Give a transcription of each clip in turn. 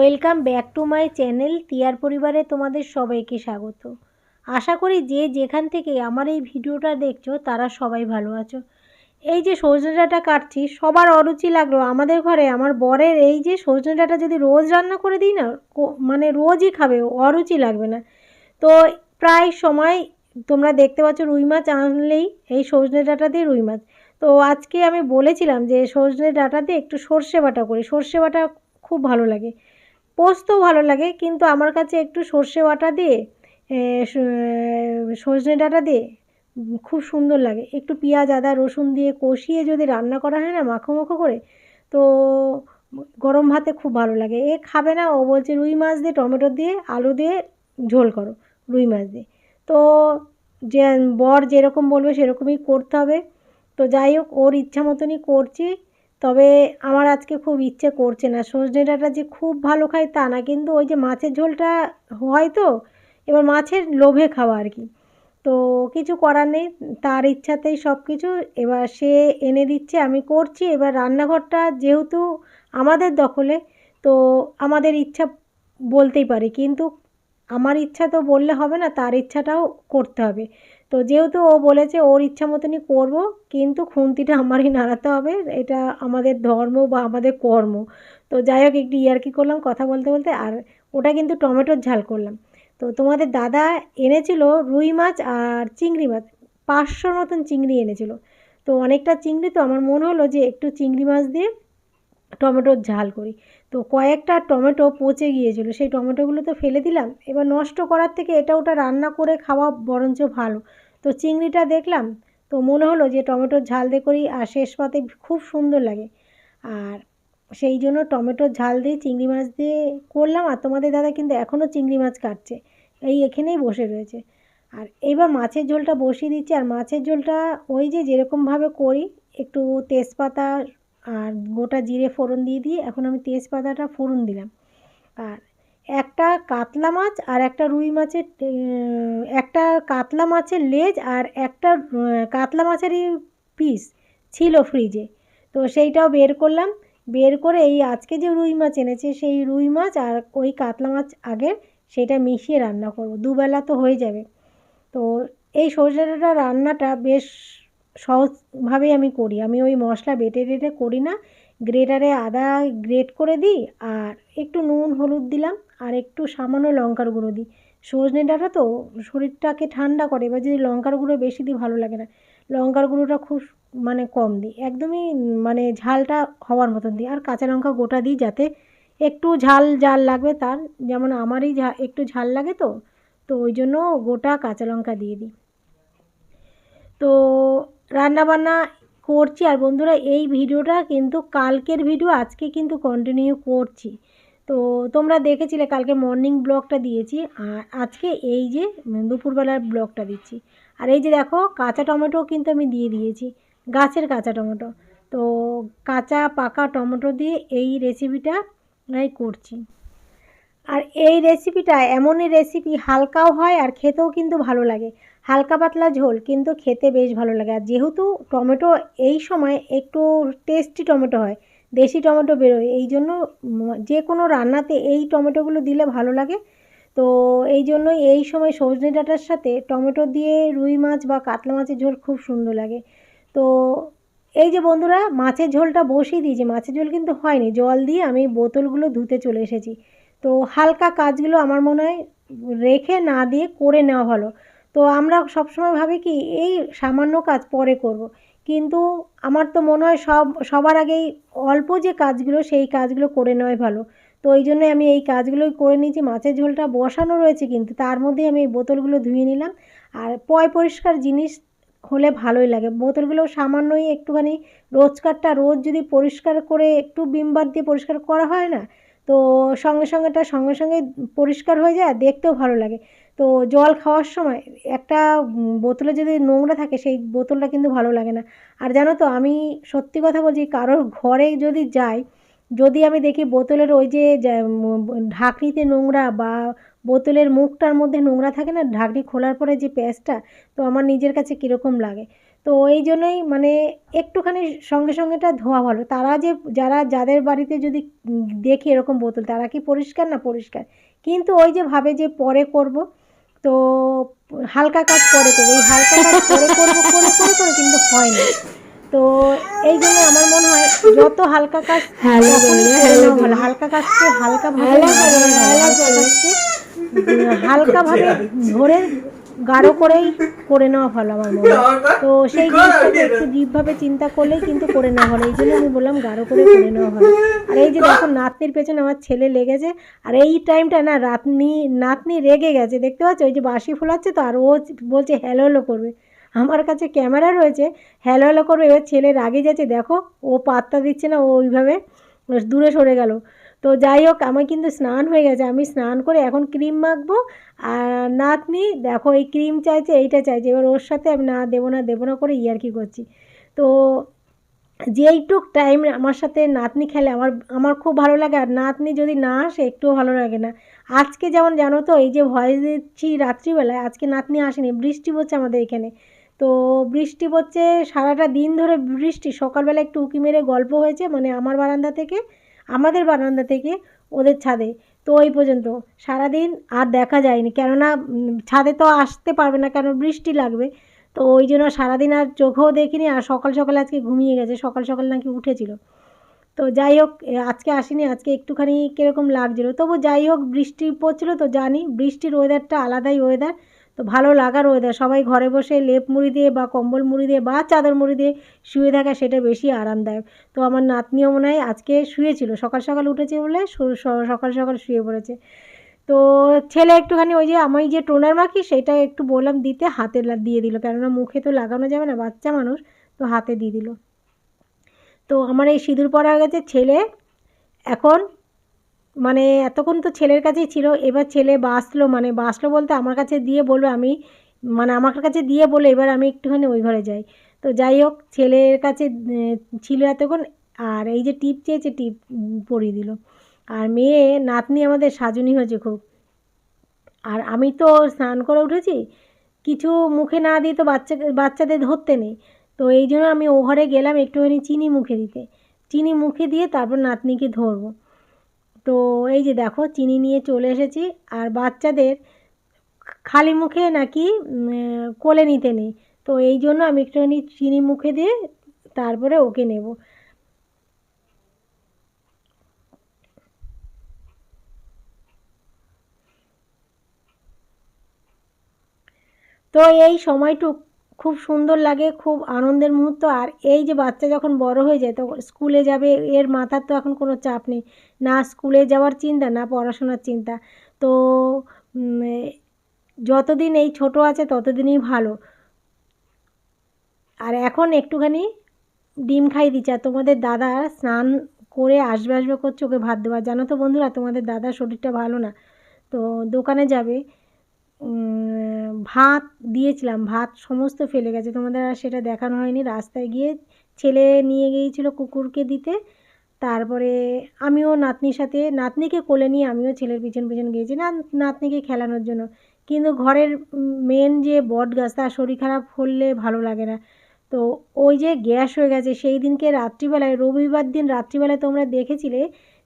Welcome back to my channel টিয়ার পরিবারে তোমাদের সবাইকে স্বাগত। আশা করি যে যেখান থেকে আমার এই ভিডিওটা দেখছ, তারা সবাই ভালো আছো। এই যে সজনে ডাঁটা কাটছি, সবার অরুচি লাগল। আমাদের ঘরে আমার বরের এই যে সজনে ডাঁটা যদি রোজ রান্না করে দিই না মানে রোজই খাবে, অরুচি লাগবে না। তো প্রায় সময় তোমরা দেখতে পাচ্ছ রুই মাছ আনলেই এই সজনে ডাঁটা দিয়ে রুই মাছ। তো আজকে আমি বলেছিলাম যে সজনে ডাঁটা দিয়ে একটু সর্ষে বাটা করি। সর্ষে বাটা খুব ভালো লাগে। পোস্তও ভালো লাগে, কিন্তু আমার কাছে একটু সর্ষে বাটা দিয়ে সজনে ডাঁটা দিয়ে খুব সুন্দর লাগে। একটু পেঁয়াজ, আদা, রসুন দিয়ে কষিয়ে যদি রান্না করা হয় না মাখো মাখো করে, তো গরম ভাতে খুব ভালো লাগে। এ খাবে না, ও বলছে রুই মাছ দিয়ে, টমেটো দিয়ে, আলু দিয়ে ঝোল করো, রুই মাছ দিয়ে। তো যে, বর যেরকম বলবে সেরকমই করতে হবে। তো যাই হোক, ওর ইচ্ছা মতনই করছি। তবে আমার আজকে খুব ইচ্ছে করছে না। সজনে ডাঁটা যে খুব ভালো খাই তা না, কিন্তু ওই যে মাছের ঝোলটা হয় তো, এবার মাছের লোভে খাওয়া আর কি। তো কিছু করার নেই, তার ইচ্ছাতেই সব কিছু এবার সে এনে দিচ্ছে, আমি করছি। এবার রান্নাঘরটা যেহেতু আমাদের দখলে, তো আমাদের ইচ্ছা বলতেই পারি, কিন্তু আমার ইচ্ছা তো বললে হবে না, তার ইচ্ছাটাও করতে হবে। তো যেহেতু ও বলেছে ওর ইচ্ছা মতনই করব, কিন্তু খুন্তিটা আমারই নাড়াতে হবে, এটা আমাদের ধর্ম বা আমাদের কর্ম। তো যাই হোক, একটু ইয়ার্কি করলাম কথা বলতে বলতে, আর ওটা কিন্তু টমেটোর ঝাল করলাম। তো তোমাদের দাদা এনেছিল রুই মাছ আর চিংড়ি মাছ পাঁচশোর মতন চিংড়ি এনেছিল। তো অনেকটা চিংড়ি তো, আমার মনে হলো যে একটু চিংড়ি মাছ দিয়ে টমেটোর ঝাল করি। তো কয়েকটা টমেটো পচে গিয়েছিল, সেই টমেটোগুলো তো ফেলে দিলাম। এবার নষ্ট করার থেকে এটা ওটা রান্না করে খাওয়া বরঞ্চ ভালো। তো চিংড়িটা দেখলাম, তো মনে হলো যে টমেটোর ঝাল দিয়ে করি আর শেষ পাতে খুব সুন্দর লাগে। আর সেই জন্য টমেটোর ঝাল দিয়ে চিংড়ি মাছ দিয়ে করলাম আর তোমাদের দাদা কিন্তু এখনও চিংড়ি মাছ কাটছে। এই এখানেই বসে রয়েছে। আর এইবার মাছের ঝোলটা বসিয়ে দিচ্ছি। আর মাছের ঝোলটা ওই যে যেরকমভাবে করি, একটু তেজপাতা আর গোটা জিরে ফোড়ন দিয়ে দিয়ে এখন আমি তেজপাতাটা ফোড়ন দিলাম। আর একটা কাতলা মাছ আর একটা রুই মাছের একটা কাতলা মাছের লেজ আর একটা কাতলা মাছেরই পিস ছিল ফ্রিজে তো সেইটাও বের করলাম। বের করে এই আজকে যে রুই মাছ এনেছে, সেই রুই মাছ আর ওই কাতলা মাছ আগের, সেটা মিশিয়ে রান্না করব। দুবেলা তো হয়ে যাবে। তো এই সরষে ডাঁটা রান্নাটা বেশ সহজভাবেই আমি করি। আমি ওই মশলা বেটে টেটে করি না। গ্রেটারে আদা গ্রেট করে দিই আর একটু নুন, হলুদ দিলাম। আর একটু সামান্য লঙ্কার গুঁড়ো দিই। সজনে ডাঁটা তো শরীরটাকে ঠান্ডা করে, এবার যদি লঙ্কার গুঁড়ো বেশি দিই ভালো লাগে না। লঙ্কার গুঁড়োটা খুব মানে কম দিই, একদমই মানে ঝালটা হওয়ার মতন দিই। আর কাঁচা লঙ্কা গোটা দিই যাতে একটু ঝাল ঝাল লাগবে তার, যেমন আমারই ঝা একটু ঝাল লাগে তো তো ওই জন্য গোটা কাঁচা লঙ্কা দিয়ে দিই। তো রান্নাবান্না করছি। আর বন্ধুরা, এই ভিডিওটা কিন্তু কালকের ভিডিও, আজকে কিন্তু কন্টিনিউ করছি। তো তোমরা দেখেছিলে, কালকে মর্নিং ব্লগটা দিয়েছি, আর আজকে এই যে দুপুরবেলার ব্লগটা দিচ্ছি। আর এই যে দেখো, কাঁচা টমেটো কিন্তু আমি দিয়ে দিয়েছি, গাছের কাঁচা টমেটো। তো কাঁচা পাকা টমেটো দিয়ে এই রেসিপিটা আমি করছি। আর এই রেসিপিটা এমনই রেসিপি হালকাও হয় আর খেতেও কিন্তু ভালো লাগে। হালকা পাতলা ঝোল, কিন্তু খেতে বেশ ভালো লাগে। আর যেহেতু টমেটো এই সময় একটু টেস্টি টমেটো হয় দেশি টমেটো বেরোয়। এই জন্য যে কোনো রান্নাতে এই টমেটোগুলো দিলে ভালো লাগে। তো এই জন্যই এই সময় সজনে ডাঁটার সাথে টমেটো দিয়ে রুই মাছ বা কাতলা মাছের ঝোল খুব সুন্দর লাগে। তো এই যে বন্ধুরা, মাছের ঝোলটা বসিয়ে দিয়েছি। মাছের ঝোল কিন্তু হয়নি। জল দিয়ে আমি বোতলগুলো ধুতে চলে এসেছি। তো হালকা কাজগুলো আমার মনে হয় রেখে না দিয়ে করে নেওয়া ভালো। তো আমরা সবসময় ভাবি কি, এই সামান্য কাজ পরে করব। কিন্তু আমার তো মনে হয় সব, সবার আগেই অল্প যে কাজগুলো, সেই কাজগুলো করে নেওয়াই ভালো। তো ওই জন্য আমি এই কাজগুলোই করে নিয়েছি। মাছের ঝোলটা বসানো রয়েছে কিন্তু তার মধ্যেই আমি এই বোতলগুলো ধুয়ে নিলাম। আর পয় পরিষ্কার জিনিস হলে ভালোই লাগে। বোতলগুলো সামান্যই একটুখানি রোজকারটা, রোজ যদি পরিষ্কার করে একটু বিমবার দিয়ে পরিষ্কার করা হয় না তো সঙ্গে সঙ্গেটা সঙ্গে সঙ্গে পরিষ্কার হয়ে যায়, দেখতেও ভালো লাগে। তো জল খাওয়ার সময় একটা বোতলে যদি নোংরা থাকে, সেই বোতলটা কিন্তু ভালো লাগে না। আর জানো তো, আমি সত্যি কথা বলছি, কারোর ঘরে যদি যাই, যদি আমি দেখি বোতলের ওই যা- ঢাকনিতে নোংরা বা বোতলের মুখটার মধ্যে নোংরা থাকে না, ঢাকনি খোলার পরে যে প্যাঁচটা, তো আমার নিজের কাছে কীরকম লাগে। তো এই জন্যই মানে একটুখানি সঙ্গে সঙ্গেটা ধোয়া ভালো। তারা যে যারা যাদের বাড়িতে যদি দেখে এরকম বোতল তারা কি পরিষ্কার না পরিষ্কার? কিন্তু ওই যে ভাবে যে পরে করব তো হালকা কাজ পরে করব। এই হালকা কাজ পরে করব করে করে করে কিন্তু হয় না। তো এই জন্য আমার মনে হয় যত হালকা কাজ হালকা কাজকে হালকা ভাবে হালকা ভাবে ধরে গাঢ় করেই করে নেওয়া ভালো আমার মনে হয়। তো সেই জিনিসটাকে একটু ডিপভাবে চিন্তা করলেই কিন্তু করে নেওয়া ভালো। এই জন্য আমি বললাম গাঢ় করে করে নেওয়া ভালো। আর এই যে দেখো নাতনির পেছনে আমার ছেলে লেগেছে। আর এই টাইমটা না রাতনি নাতনি রেগে গেছে। দেখতে পাচ্ছ? ওই যে বাসি ফোলাচ্ছে তো আর ও বলছে হ্যালো হ্যালো করবে। আমার কাছে ক্যামেরা রয়েছে। হ্যালো হ্যালো করবে। এবার ছেলে রাগে যাচ্ছে। দেখো ও পাত্তা দিচ্ছে না ও ওইভাবে দূরে সরে গেল। তো যাই হোক, আমার কিন্তু স্নান হয়ে গেছে। আমি স্নান করে এখন ক্রিম মাখবো আর নাতনি, দেখো এই ক্রিম চাইছে, এইটা চাইছে। এবার ওর সাথে আমি না দেবো না দেবো না করে ইয়ার্কি করছি। তো যেইটুক টাইম আমার সাথে নাতনি খেলে, আমার আমার খুব ভালো লাগে। আর নাতনি যদি না আসে, একটুও ভালো লাগে না। আজকে যেমন জানো তো, এই যে ভয়েস দিচ্ছি রাত্রিবেলায়, আজকে নাতনি আসেনি, বৃষ্টি পড়ছে আমাদের এখানে। তো বৃষ্টি পড়ছে, সারাটা দিন ধরে বৃষ্টি। সকালবেলা একটু উঁকি মেরে গল্প হয়েছে মানে আমার বারান্দা থেকে। আমাদের বারান্দা থেকে ওদের ছাদে। তো ওই পর্যন্ত। সারাদিন আর দেখা যায়নি। কেননা ছাদে তো আসতে পারবে না কেন বৃষ্টি লাগবে। তো ওই জন্য সারাদিন আর চোখেও দেখিনি আর সকাল সকাল আজকে ঘুমিয়ে গেছে। সকাল সকাল নাকি উঠেছিল। তো যাই হোক আজকে আসিনি। আজকে একটুখানি কীরকম লাগছিল। তবু যাই হোক, বৃষ্টি পড়ছিল তো জানি। বৃষ্টির ওয়েদারটা আলাদাই ওয়েদার তো ভালো লাগার ওয়েদার সবাই ঘরে বসে লেপ মুড়ি দিয়ে বা কম্বল মুড়ি দিয়ে বা চাদর মুড়ি দিয়ে শুয়ে থাকা সেটা বেশি আরামদায়ক। তো আমার নাতনিও মনে হয় আজকে শুয়েছিল, সকাল সকাল উঠেছে বলে সকাল সকাল শুয়ে পড়েছে। তো ছেলে একটুখানি ওই যে আমি যে টোনার মাখি সেটা একটু বললাম দিতে হাতে দিয়ে দিল, কেননা মুখে তো লাগানো যাবে না, বাচ্চা মানুষ, তো হাতে দিয়ে দিল। তো আমার এই সিঁদুর পরা গেছে ছেলে, এখন মানে এতক্ষণ তো ছেলের কাছেই ছিল, এবার ছেলে বাসলো মানে বাসলো বলতে আমার কাছে দিয়ে বলবে আমি মানে আমার কাছে দিয়ে বলে এবার আমি একটুখানি ওই ঘরে যাই। তো যাই হোক, ছেলের কাছে ছিল এতক্ষণ, আর এই যে টিপ চেয়েছে, টিপ পরিয়ে দিল। আর মেয়ে, নাতনি আমাদের সাজুনি হয়েছে খুব। আর আমি তো স্নান করে উঠেছি, কিছু মুখে না দিয়ে তো বাচ্চা, বাচ্চাদের ধরতে নেই। তো এই জন্য আমি ও ঘরে গেলাম একটুখানি চিনি মুখে দিতে। চিনি মুখে দিয়ে তারপর নাতনিকে ধরবো। তো এই যে দেখো, চিনি নিয়ে চলে এসেছি। আর বাচ্চাদের খালি মুখে নাকি কোলে নিতে নেই। তো এই জন্য আমি একটুখানি চিনি মুখে দিয়ে তারপরে ওকে নেব। তো এই সময়টুক খুব সুন্দর লাগে, খুব আনন্দের মুহূর্ত। আর এই যে বাচ্চা যখন বড় হয়ে যায়, তখন স্কুলে যাবে, এর মাথার তো এখন কোনো চাপ নেই। না স্কুলে যাওয়ার চিন্তা, না পড়াশোনার চিন্তা। তো যতদিন এই ছোট আছে, ততদিনই ভালো। আর এখন একটুখানি ডিম খাই দিচ্ছে। আর তোমাদের দাদা স্নান করে আসবে আসবে করছে, ওকে ভাত দেওয়া। জানো তো বন্ধুরা, তোমাদের দাদার শরীরটা ভালো না। তো দোকানে যাবে। ভাত দিয়েছিলাম, ভাত সমস্ত ফেলে গেছে। তোমাদের আর সেটা দেখানো হয়নি। রাস্তায় গিয়ে ছেলে নিয়ে গিয়েছিল কুকুরকে দিতে। তারপরে আমিও নাতনির সাথে, নাতনিকে কোলে নিয়ে আমিও ছেলের পিছন পিছন গিয়েছি, না, নাতনিকে খেলানোর জন্য। কিন্তু ঘরের মেন যে বট গাছ, তার শরীর খারাপ হলে ভালো লাগে না। তো ওই যে গ্যাস হয়ে গেছে, সেই দিনকে রাত্রিবেলায়, রবিবার দিন রাত্রিবেলায় তোমরা দেখেছিলে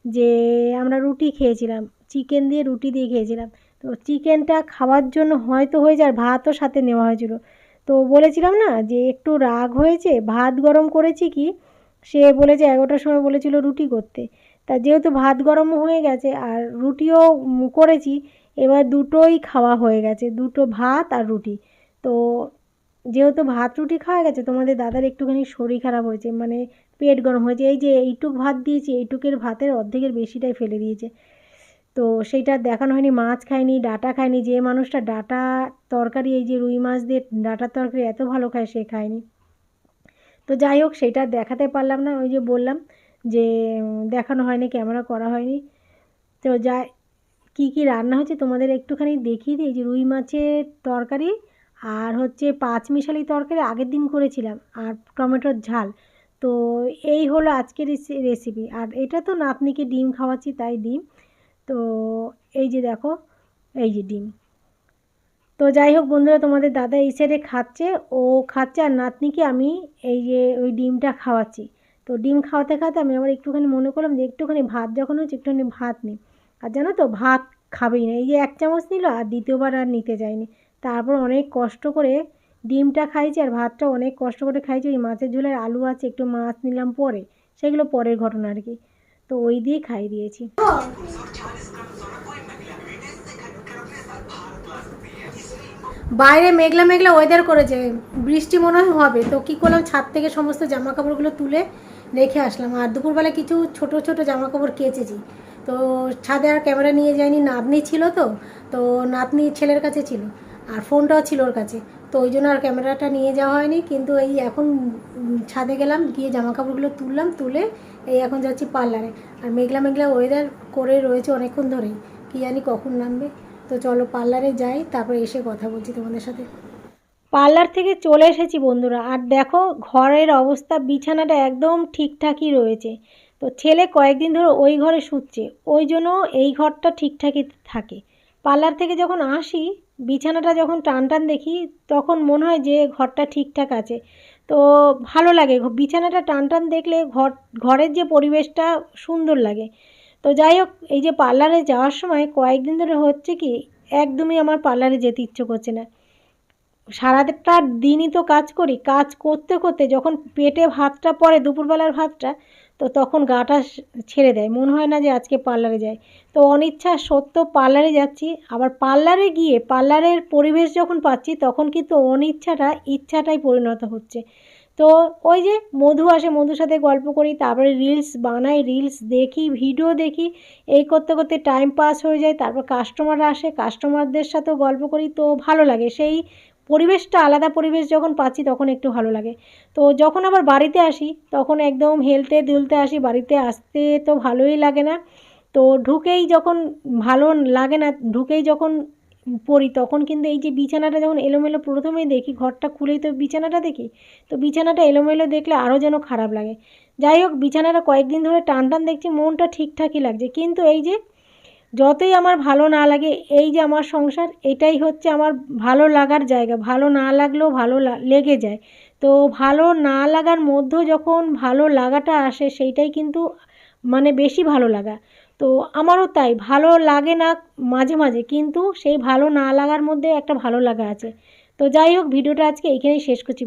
যে আমরা রুটি খেয়েছিলাম, চিকেন দিয়ে রুটি দিয়ে খেয়েছিলাম। তো চিকেনটা খাওয়ার জন্য হয়তো হয়ে যায় ভাতও সাথে নেওয়া হয়েছিল। তো বলেছিলাম না যে একটু রাগ হয়েছে, ভাত গরম করেছি কি? সে বলেছে এগারোটার সময় বলেছিল রুটি করতে। তা যেহেতু ভাত গরমও হয়ে গেছে আর রুটিও করেছি, এবার দুটোই খাওয়া হয়ে গেছে, দুটো ভাত আর রুটি। তো যেহেতু ভাত রুটি খাওয়া গেছে, তোমাদের দাদার একটুখানি শরীর খারাপ হয়েছে মানে পেট গরম হয়েছে, এই যে এইটুক ভাত দিয়েছি, এইটুকের ভাতের অর্ধেকের বেশিটাই ফেলে দিয়েছে। তো সেইটা দেখানো হয়নি, মাছ খায়নি, ডাটা খায়নি, যে মানুষটা ডাটা তরকারি, এই যে রুই মাছ দিয়ে ডাটার তরকারি এত ভালো খায় সে খায়নি। তো যাই হোক সেটা দেখাতে পারলাম না, ওই যে বললাম যে দেখানো হয়নি, ক্যামেরা করা হয়নি। তো যা কী কী রান্না হচ্ছে তোমাদের একটুখানি দেখিয়ে দিই যে রুই মাছের তরকারি আর হচ্ছে পাঁচ মিশালি তরকারি, আগের দিন করেছিলাম, আর টমেটোর ঝাল। তো এই হলো আজকের রেসিপি। আর এটা তো নাতনিকে ডিম খাওয়াচ্ছি, তাই ডিম। তো এই যে দেখো, এই যে ডিম। তো যাই হোক বন্ধুরা, তোমাদের দাদা এই সাইডে খাচ্ছে, ও খাচ্ছে আর নাতনিকে আমি এই যে ওই ডিমটা খাওয়াচ্ছি। তো ডিম খাওয়াতে খাওয়াতে আমি আবার একটুখানি মনে করলাম যে একটুখানি ভাত যখন হচ্ছে একটুখানি ভাত নিই। আর জানো তো, ভাত খাবেই না। এই যে এক চামচ নিল আর দ্বিতীয়বার আর নিতে যায়নি। তারপর অনেক কষ্ট করে ডিমটা খাইছি আর ভাতটা অনেক কষ্ট করে খাইছি। ওই মাছের ঝোলের আলু আছে, একটু মাছ নিলাম পরে, সেগুলো পরের ঘটনা আর কি। তো ওই দিয়ে খাই দিয়েছি। বাইরে মেঘলা মেঘলা ওয়েদার করেছে। বৃষ্টি মনে হয় হবে। তো কী করলাম? ছাদ থেকে সমস্ত জামা কাপড়গুলো তুলে রেখে আসলাম। আর দুপুরবেলা কিছু ছোট ছোট জামা কাপড় কেচেছি। তো ছাদে আর ক্যামেরা নিয়ে যায়নি নাতনি ছিল তো তো নাতনি ছেলের কাছে ছিল। আর ফোনটাও ছিল ওর কাছে। তো ওই জন্য আর ক্যামেরাটা নিয়ে যাওয়া হয়নি। কিন্তু এই এখন ছাদে গেলাম, গিয়ে জামা কাপড়গুলো তুললাম, তুলে এই এখন যাচ্ছি পার্লারে। আর মেঘলা মেঘলা ওয়েদার করে রয়েছে অনেকক্ষণ ধরেই, কী জানি কখন নামবে। তো চলো পার্লারে যাই, তারপরে এসে কথা বলছি তোমাদের সাথে। পার্লার থেকে চলে এসেছি বন্ধুরা, আর দেখো ঘরের অবস্থা, বিছানাটা একদম ঠিকঠাকই রয়েছে। তো ছেলে কয়েকদিন ধরে ওই ঘরে শুচ্ছে, ওই জন্য এই ঘরটা ঠিকঠাকই থাকে। পার্লার থেকে যখন আসি, বিছানাটা যখন টান টান দেখি, তখন মনে হয় যে ঘরটা ঠিকঠাক আছে। তো ভালো লাগে বিছানাটা টান টান দেখলে ঘর, ঘরের যে পরিবেশটা সুন্দর লাগে। তো যাই হোক, এই যে পার্লারে যাওয়ার সময় কয়েকদিন ধরে হচ্ছে কি, একদমই আমার পার্লারে যেতে ইচ্ছে করছে না। সারাটা দিনই তো কাজ করি, কাজ করতে করতে যখন পেটে ভাতটা পড়ে, দুপুরবেলার ভাতটা তো তখন গাটা ছেড়ে দেয়। মনে হয় না যে আজকে পার্লারে যাই। তো অনিচ্ছা সত্য পার্লারে যাচ্ছি, আবার পার্লারে গিয়ে পার্লারের পরিবেশ যখন পাচ্ছি, তখন কিন্তু অনিচ্ছাটা ইচ্ছাটাই পরিণত হচ্ছে। তো ওই যে মধু আসে, মধুর সাথে গল্প করি, তারপরে রিলস বানাই, রিলস দেখি, ভিডিও দেখি, এই করতে করতে টাইম পাস হয়ে যায়, তারপর কাস্টমার আসে, কাস্টমারদের সাথেও গল্প করি, তো ভালো লাগে। সেই পরিবেশটা আলাদা পরিবেশ যখন পাচ্ছি তখন একটু ভালো লাগে। তো যখন আবার বাড়িতে আসি, তখন একদম হেলতে দুলতে আসি, বাড়িতে আসতে তো ভালোই লাগে না। তো ঢুকেই যখন ভালো লাগে না, ঢুকেই যখন পড়ি, তখন কিন্তু এই যে বিছানাটা যখন এলোমেলো প্রথমেই দেখি, ঘরটা খুলেই তো বিছানাটা দেখি, তো বিছানাটা এলোমেলো দেখলে আরও যেন খারাপ লাগে। যাই হোক, বিছানাটা কয়েকদিন ধরে টান টান দেখছি, মনটা ঠিকঠাকই লাগছে। কিন্তু এই যে যতই আমার ভালো না লাগে, এই যে আমার সংসার, এটাই হচ্ছে আমার ভালো লাগার জায়গা। ভালো না লাগলেও ভালো লেগে যায়। তো ভালো না লাগার মধ্যেও যখন ভালো লাগাটা আসে, সেইটাই কিন্তু মানে বেশি ভালো লাগা। তো আমারও তাই, ভালো লাগে না মাঝে মাঝে, কিন্তু সেই ভালো না লাগার মধ্যে একটা ভালো লাগা আছে। তো যাই হোক, ভিডিওটা আজকে এইখানেই শেষ করছি।